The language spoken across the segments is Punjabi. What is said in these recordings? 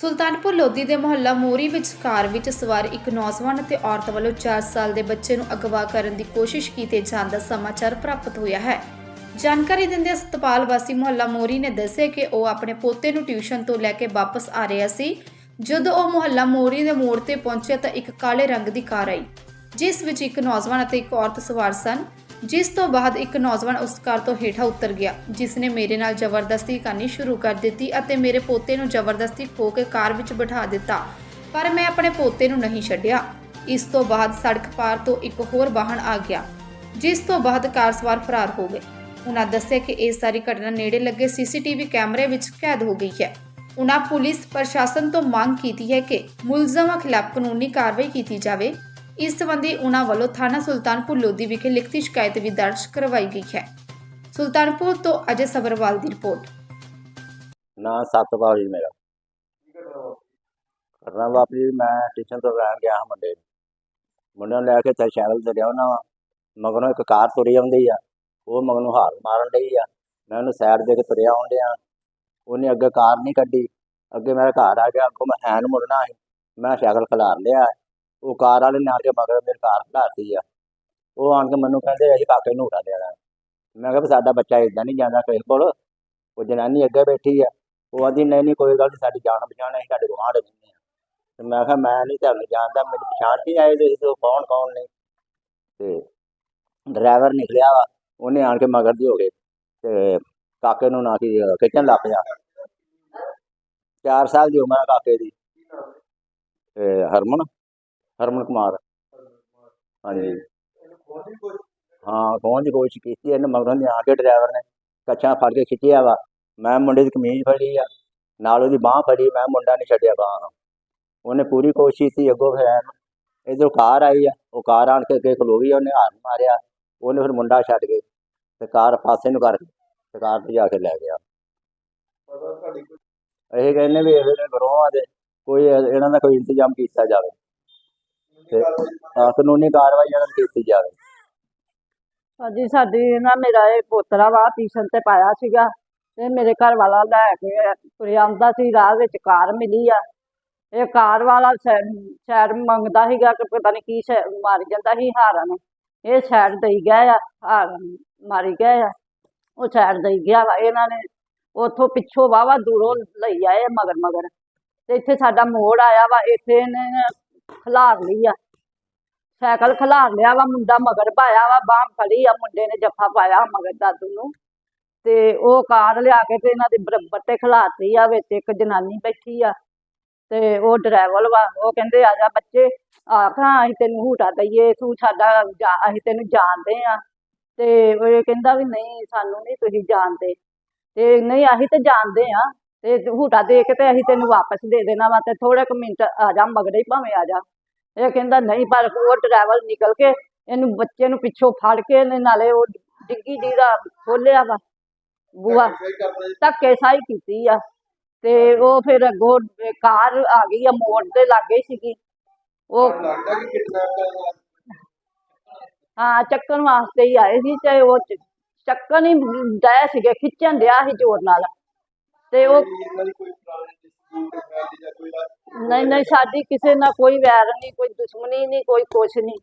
ਸੁਲਤਾਨਪੁਰ ਲੋਧੀ ਦੇ ਮੁਹੱਲਾ ਮੋਰੀ ਵਿੱਚ ਕਾਰ ਵਿੱਚ ਸਵਾਰ ਇੱਕ ਨੌਜਵਾਨ ਅਤੇ ਔਰਤ ਵੱਲੋਂ 4 ਸਾਲ ਦੇ ਬੱਚੇ ਨੂੰ ਅਗਵਾ ਕਰਨ ਦੀ ਕੋਸ਼ਿਸ਼ ਕੀਤੇ ਜਾਣ ਦਾ ਸਮਾਚਾਰ ਪ੍ਰਾਪਤ ਹੋਇਆ ਹੈ। ਜਾਣਕਾਰੀ ਦਿੰਦੇ ਸਤਪਾਲ ਵਾਸੀ ਮੁਹੱਲਾ ਮੋਰੀ ਨੇ ਦੱਸਿਆ ਕਿ ਉਹ ਆਪਣੇ ਪੋਤੇ ਨੂੰ ਟਿਊਸ਼ਨ ਤੋਂ ਲੈ ਕੇ ਵਾਪਸ ਆ ਰਿਹਾ ਸੀ। ਜਦੋਂ ਉਹ ਮੁਹੱਲਾ ਮੋਰੀ ਦੇ ਮੋੜ ਤੇ ਪਹੁੰਚਿਆ ਤਾਂ ਇੱਕ ਕਾਲੇ ਰੰਗ ਦੀ ਕਾਰ ਆਈ, ਜਿਸ ਵਿੱਚ ਇੱਕ ਨੌਜਵਾਨ ਅਤੇ ਇੱਕ ਔਰਤ ਸਵਾਰ ਸਨ। ਜਿਸ ਤੋਂ ਬਾਅਦ ਇੱਕ ਨੌਜਵਾਨ ਉਸ ਕਾਰ ਤੋਂ ਹੇਠਾਂ ਉਤਰ ਗਿਆ ਜਿਸ ਨੇ ਮੇਰੇ ਨਾਲ ਜ਼ਬਰਦਸਤੀ ਕਰਨੀ ਸ਼ੁਰੂ ਕਰ ਦਿੱਤੀ ਅਤੇ ਮੇਰੇ ਪੋਤੇ ਨੂੰ ਜ਼ਬਰਦਸਤੀ ਖੋ ਕੇ ਕਾਰ ਵਿੱਚ ਬਿਠਾ ਦਿੱਤਾ, ਪਰ ਮੈਂ ਆਪਣੇ ਪੋਤੇ ਨੂੰ ਨਹੀਂ ਛੱਡਿਆ। ਇਸ ਤੋਂ ਬਾਅਦ ਸੜਕ ਪਾਰ ਤੋਂ ਇੱਕ ਹੋਰ ਵਾਹਨ ਆ ਗਿਆ, ਜਿਸ ਤੋਂ ਬਾਅਦ ਕਾਰ ਸਵਾਰ ਫਰਾਰ ਹੋ ਗਏ। ਉਨ੍ਹਾਂ ਦੱਸਿਆ ਕਿ ਇਹ ਸਾਰੀ ਘਟਨਾ ਨੇੜੇ ਲੱਗੇ ਸੀਸੀਟੀਵੀ ਕੈਮਰੇ ਵਿੱਚ ਕੈਦ ਹੋ ਗਈ ਹੈ। ਉਹਨਾਂ ਪੁਲਿਸ ਪ੍ਰਸ਼ਾਸਨ ਤੋਂ ਮੰਗ ਕੀਤੀ ਹੈ ਕਿ ਮੁਲਜ਼ਮਾਂ ਖਿਲਾਫ ਕਾਨੂੰਨੀ ਕਾਰਵਾਈ ਕੀਤੀ ਜਾਵੇ। ਇਸ ਸੰਬੰਧੀ ਉਹਨਾਂ ਵੱਲੋਂ ਥਾਣਾ ਸੁਲਤਾਨਪੁਰ ਲੋਧੀ ਵਿਖੇ ਲਿਖਤੀ ਸ਼ਿਕਾਇਤ ਵੀ ਦਰਜ ਕਰਵਾਈ ਗਈ ਹੈ। ਸੁਲਤਾਨਪੁਰ ਤੋਂ ਅਜੇ ਸਬਰਵਾਲ ਦੀ ਰਿਪੋਰਟ। ਨਾ ਸਤਪਾਲ ਜੀ ਮੇਰਾ। ਕਰਨਾ ਵਾਪਰੀ, ਮੈਂ ਟਿਊਸ਼ਨ ਤੋਂ ਲੈਣ ਗਿਆ ਹਾਂ ਮੁੰਡੇ ਮੁੰਡੇ ਨੂੰ ਲੈ ਕੇ ਤੇ ਸ਼ਹਿਰ ਤੇ ਨਾ ਮਗਰੋਂ ਇੱਕ ਕਾਰ ਤੁਰੀ ਆਉਂਦੀ ਆ। ਉਹ ਮਗਰ ਨੂੰ ਹਾਰ ਮਾਰਨ ਲਈ ਆ। ਮੈਂ ਉਹਨੂੰ ਸਾਈਡ ਦੇ ਕੇ ਤੁਰਿਆ ਆਉਣ ਉਹਨੇ ਅੱਗੇ ਕਾਰ ਨਹੀਂ ਕੱਢੀ। ਅੱਗੇ ਮੇਰਾ ਘਰ ਆ ਗਿਆ। ਅੱਗੋਂ ਮੈਂ ਹੈਨ ਮੁੜਨਾ ਸੀ। ਮੈਂ ਸਾਈਕਲ ਖਿਲਾਰ ਲਿਆ। ਉਹ ਕਾਰ ਵਾਲੇ ਨੇ ਆ ਕੇ ਮਗਰ ਮੇਰੇ ਕਾਰ ਖਿਲਾਰਤੀ ਆ। ਉਹ ਆਣ ਕੇ ਮੈਨੂੰ ਕਹਿੰਦੇ, ਅਸੀਂ ਕਾਕੇ ਨੂੰ ਉਠਾ ਦੇਣਾ ਮੈਂ ਕਿਹਾ, ਵੀ ਸਾਡਾ ਬੱਚਾ ਇਦਾਂ ਨਹੀਂ ਜਾਂਦਾ ਕਿਸੇ ਕੋਲ। ਉਹ ਜਨਾਨੀ ਅੱਗੇ ਬੈਠੀ ਆ। ਉਹ ਆਂਦੀ, ਨਹੀਂ ਨਹੀਂ, ਕੋਈ ਗੱਲ ਨਹੀਂ ਸਾਡੀ ਜਾਣ ਪਛਾਣ ਅਸੀਂ ਤੁਹਾਡੇ ਗੁਆਂਢ ਰਹਿੰਦੇ ਹਾਂ ਤੇ ਮੈਂ ਕਿਹਾ, ਮੈਂ ਨਹੀਂ ਤੁਹਾਨੂੰ ਜਾਣਦਾ, ਮੈਨੂੰ ਪਛਾਣ ਕੀ ਆਏ ਤੁਸੀਂ, ਤੋਂ ਕੌਣ ਕੌਣ ਨੇ? ਤੇ ਡਰਾਈਵਰ ਨਿਕਲਿਆ ਵਾ। ਉਹਨੇ ਆਣ ਕੇ ਮਗਰ ਦੀ ਹੋ ਗਏ। ਤੇ ਕਾਕੇ ਨੂੰ ਨਾ ਕੀ ਖਿੱਚਣ ਲੱਗ ਪਿਆ। 4 ਸਾਲ ਦੀ ਉਮਰ ਆ ਕਾਕੇ ਦੀ। ਤੇ ਹਰਮਨ ਹਰਮਨ ਕੁਮਾਰ। ਹਾਂਜੀ। ਹਾਂ ਕੌਣ ਦੀ ਕੋਸ਼ਿਸ਼ ਕੀਤੀ ਇਹਨੇ, ਮਗਰੋਂ ਦੀ ਆ ਕੇ ਡਰਾਈਵਰ ਨੇ ਕੱਛਾਂ ਫੜ ਕੇ ਖਿੱਚਿਆ ਵਾ। ਮੈਂ ਮੁੰਡੇ ਦੀ ਕਮੀਜ਼ ਫੜੀ ਆ, ਨਾਲ ਉਹਦੀ ਬਾਹ ਫੜੀ, ਮੈਂ ਮੁੰਡਾ ਨਹੀਂ ਛੱਡਿਆ ਬਾਹ ਉਹਨੇ ਪੂਰੀ ਕੋਸ਼ਿਸ਼ ਕੀਤੀ ਅੱਗੋਂ ਫਿਰ ਇਧਰੋਂ ਕਾਰ ਆਈ ਆ, ਉਹ ਕਾਰ ਆਣ ਕੇ ਅੱਗੇ ਖਲੋ ਗਈ, ਉਹਨੇ ਹਾਰਨ ਮਾਰਿਆ, ਉਹਨੇ ਫਿਰ ਮੁੰਡਾ ਛੱਡ ਕੇ ਤੇ ਕਾਰ ਪਾਸੇ ਨੂੰ ਕਰਕੇ ਤੇ ਕਾਰ ਤੇ ਜਾ ਕੇ ਲੈ ਗਿਆ। ਇਹ ਕਹਿੰਦੇ ਵੀ ਇਹਦੇ ਗਰੋਹਾਂ ਦੇ ਕੋਈ ਇਹਨਾਂ ਦਾ ਕੋਈ ਇੰਤਜ਼ਾਮ ਕੀਤਾ ਜਾਵੇ। ਤੇ ਹਾਂ, ਕਾਨੂੰਨੀ ਕਾਰਵਾਈ ਇਹਨਾਂ ਕੀਤੀ ਜਾਵੇ। ਹਾਂਜੀ ਸਾਡੀ ਨਾ ਮੇਰਾ ਇਹ ਪੋਤਰਾ ਵਾ ਟਿਊਸ਼ਨ ਤੇ ਪਾਇਆ ਸੀਗਾ। ਤੇ ਮੇਰੇ ਘਰ ਵਾਲਾ ਲੈ ਕੇ ਤੁਰਿਆ ਆਉਂਦਾ ਸੀ ਰਾਹ ਵਿੱਚ ਕਾਰ ਮਿਲੀ ਆ। ਇਹ ਕਾਰ ਵਾਲਾ ਸ਼ਾਇਦ ਮੰਗਦਾ ਸੀਗਾ ਕਿ ਪਤਾ ਨਹੀਂ ਕੀ ਸ਼ੈ- ਮਾਰੀ ਜਾਂਦਾ ਸੀ ਹਾਰਾਂ ਨੂੰ ਇਹ ਸਾਈਡ ਦੇਈ ਗਿਆ ਆ ਹਾਰਨ ਮਾਰੀ ਗਏ ਆ। ਉਹ ਸਾਈਡ ਦੇਈ ਗਿਆ ਵਾ ਇਹਨਾਂ ਨੇ ਉਥੋਂ ਪਿੱਛੋਂ ਵਾਵਾ ਦੂਰੋਂ ਲਈ ਆਏ ਮਗਰ ਮਗਰ ਤੇ ਇੱਥੇ ਸਾਡਾ ਮੋੜ ਆਇਆ ਵਾ ਇੱਥੇ ਇਹਨੇ ਖਿਲਾਰ ਲਈ ਆ। ਸਾਈਕਲ ਖਿਲਾਰ ਲਿਆ ਵਾ, ਮੁੰਡਾ ਮਗਰ ਪਾਇਆ ਵਾ, ਬਾਂਹ ਫੜੀ ਆ, ਮੁੰਡੇ ਨੇ ਜੱਫਾ ਪਾਇਆ ਮਗਰ ਦਾਦੂ ਨੂੰ। ਤੇ ਉਹ ਕਾਰ ਲਿਆ ਕੇ ਤੇ ਇਹਨਾਂ ਦੇ ਬਰਾਬਰ ਤੇ ਖਿਲਾਰਤੀ ਆ, ਵਿੱਚ ਇੱਕ ਜਨਾਨੀ ਬੈਠੀ ਆ। ਤੇ ਉਹ ਡਰਾਈਵਰ ਵਾ, ਉਹ ਕਹਿੰਦੇ, ਆ ਜਾ ਬੱਚੇ ਆਖਾਂ ਅਸੀਂ ਤੈਨੂੰ ਹੂਟਾ ਦਈਏ, ਤੂੰ ਸਾਡਾ ਜਾ- ਅਸੀਂ ਤੈਨੂੰ ਜਾਣਦੇ ਆ। ਤੇ ਉਹ ਕਹਿੰਦਾ ਵੀ, ਨਹੀਂ, ਸਾਨੂੰ ਨਹੀਂ ਤੁਸੀਂ ਜਾਣਦੇ। ਤੇ, ਨਹੀਂ, ਅਸੀਂ ਤੇ ਜਾਣਦੇ ਆ। ਤੇ ਹੂਟਾ ਦੇ ਕੇ ਤੇ ਅਸੀਂ ਤੈਨੂੰ ਵਾਪਸ ਦੇ ਦੇਣਾ ਵਾ ਤੇ ਥੋੜੇ ਕੁ ਮਿੰਟ ਆ ਜਾ ਮਗਰੇ ਹੀ ਭਾਵੇਂ ਆ ਜਾ। ਇਹ ਕਹਿੰਦਾ ਨਹੀਂ ਪਰ ਉਹ ਡਰਾਈਵਰ ਨਿਕਲ ਕੇ ਇਹਨੂੰ ਬੱਚੇ ਨੂੰ ਪਿੱਛੋਂ ਫੜ ਕੇ ਇਹਨੇ ਨਾਲੇ ਉਹ ਡਿੱਗੀ ਦੀ ਦਾ ਖੋਲਿਆ ਵਾ ਬੂਆ। ਧੱਕੇ ਸਾਈ ਕੀਤੀ ਆ। ਤੇ ਉਹ ਫਿਰ ਅੱਗੋਂ ਕਾਰ ਆ ਗਈ ਆ ਮੋੜ ਦੇ ਲਾਗੇ ਸੀਗੀ। ਉਹ ਲੱਗਦਾ ਕਿ ਕਿਡਨੈਪ ਕਰਨ ਵਾਲਾ ਹਾਂ ਚੱਕਣ ਵਾਸਤੇ ਹੀ ਆਏ ਸੀ ਤੇ ਉਹ ਚੱਕਣ ਹੀ ਡੈ ਸੀਗੇ ਖਿੱਚਣ ਡਿਆ ਸੀ ਜ਼ੋਰ ਨਾਲ। ਤੇ ਉਹ ਜਾਂ ਨਹੀਂ ਨਹੀਂ ਸਾਡੀ ਕਿਸੇ ਨਾਲ ਕੋਈ ਵੈਰ ਨਹੀਂ ਕੋਈ ਦੁਸ਼ਮਣੀ ਨਹੀਂ ਕੋਈ ਕੁਛ ਨਹੀਂ।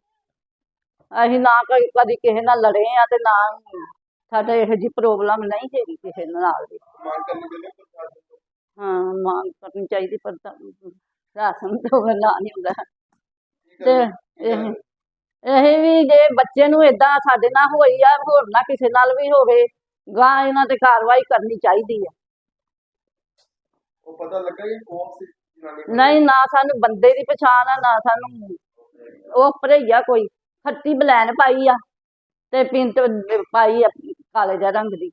ਅਸੀਂ ਨਾ ਕਦੀ ਕਿਸੇ ਨਾਲ ਲੜੇ ਆ ਤੇ ਨਾ ਸਾਡੇ ਇਹੋ ਜਿਹੀ ਪ੍ਰੋਬਲਮ ਨਹੀਂ ਹੈਗੀ ਕਿਸੇ ਨਾਲ ਵੀ। ਹੈ ਮੰਗ ਕਰਨੀ ਚਾਹੀਦੀ ਪਰ ਤਾਂ ਰਾਸ਼ਨ ਤੋਂ ਨਾ ਨਹੀਂ ਹੁੰਦਾ। ਤੇ ਇਹ ਇਹ ਵੀ ਜੇ ਬੱਚੇ ਨੂੰ ਇਦਾਂ ਸਾਡੇ ਨਾਲ ਹੋਈ ਆ ਹੋਰ ਨਾ ਕਿਸੇ ਨਾਲ ਵੀ ਹੋਵੇ ਗਾਂ ਇਹਨਾਂ ਤੇ ਕਾਰਵਾਈ ਕਰਨੀ ਚਾਹੀਦੀ ਆ। ਉਹ ਪਤਾ ਲੱਗਾ ਕਿ ਕੌਣ ਸੀ ਜਨਾਨੀ ਨਹੀਂ, ਨਾ ਸਾਨੂੰ ਬੰਦੇ ਦੀ ਪਛਾਣ ਆ, ਨਾ ਸਾਨੂੰ ਉਹ ਭਰਈਆ ਕੋਈ, ਖੱਟੀ ਬਲੈਨ ਪਾਈ ਆ ਤੇ ਪਿੰਟ ਪਾਈ ਆ ਕਾਲੇ ਜਿਹਾ ਰੰਗ ਦੀ।